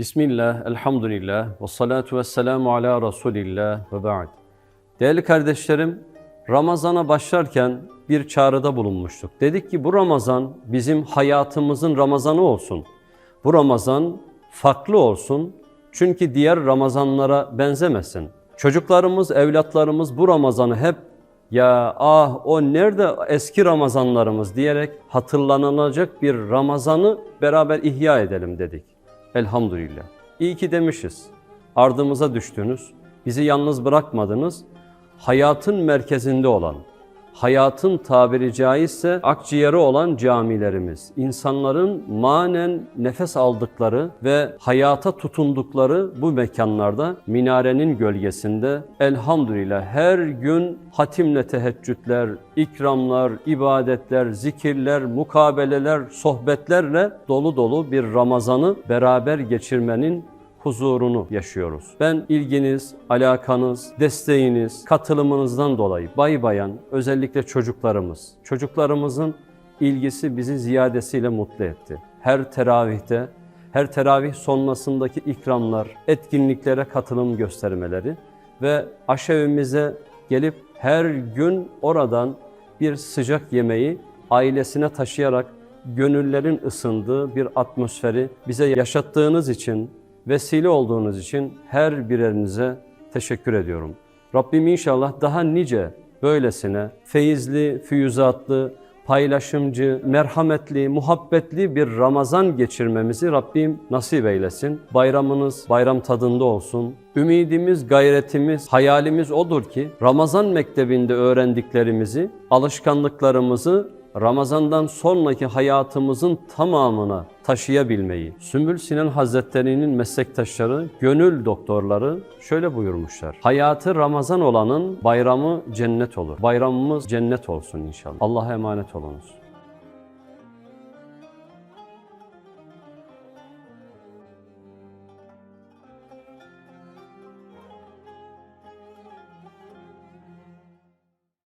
Bismillah, elhamdülillah, ve salatu ve selamu ala Resulillah ve ba'd. Değerli kardeşlerim, Ramazan'a başlarken bir çağrıda bulunmuştuk. Dedik ki bu Ramazan bizim hayatımızın Ramazanı olsun. Bu Ramazan farklı olsun. Çünkü diğer Ramazanlara benzemesin. Çocuklarımız, evlatlarımız bu Ramazan'ı hep ya ah o nerede eski Ramazanlarımız diyerek hatırlanılacak bir Ramazan'ı beraber ihya edelim dedik. Elhamdülillah. İyi ki demişiz. Ardımıza düştünüz. Bizi yalnız bırakmadınız. Hayatın merkezinde olan, hayatın tabiri caizse akciğeri olan camilerimiz, insanların manen nefes aldıkları ve hayata tutundukları bu mekanlarda minarenin gölgesinde elhamdülillah her gün hatimle teheccüdler, ikramlar, ibadetler, zikirler, mukabeleler, sohbetlerle dolu dolu bir Ramazan'ı beraber geçirmenin huzurunu yaşıyoruz. Ben ilginiz, alakanız, desteğiniz, katılımınızdan dolayı bay bayan özellikle çocuklarımız, çocuklarımızın ilgisi bizi ziyadesiyle mutlu etti. Her teravihte, her teravih sonrasındaki ikramlar, etkinliklere katılım göstermeleri ve aşevimize gelip her gün oradan bir sıcak yemeği ailesine taşıyarak gönüllerin ısındığı bir atmosferi bize yaşattığınız için, vesile olduğunuz için her birerinize teşekkür ediyorum. Rabbim inşallah daha nice böylesine feyizli, füyüzatlı, paylaşımcı, merhametli, muhabbetli bir Ramazan geçirmemizi Rabbim nasip eylesin. Bayramınız bayram tadında olsun. Ümidimiz, gayretimiz, hayalimiz odur ki Ramazan mektebinde öğrendiklerimizi, alışkanlıklarımızı Ramazan'dan sonraki hayatımızın tamamına taşıyabilmeyi. Sümbül Sinan Hazretleri'nin meslektaşları, gönül doktorları şöyle buyurmuşlar. Hayatı Ramazan olanın bayramı cennet olur. Bayramımız cennet olsun inşallah. Allah'a emanet olunuz.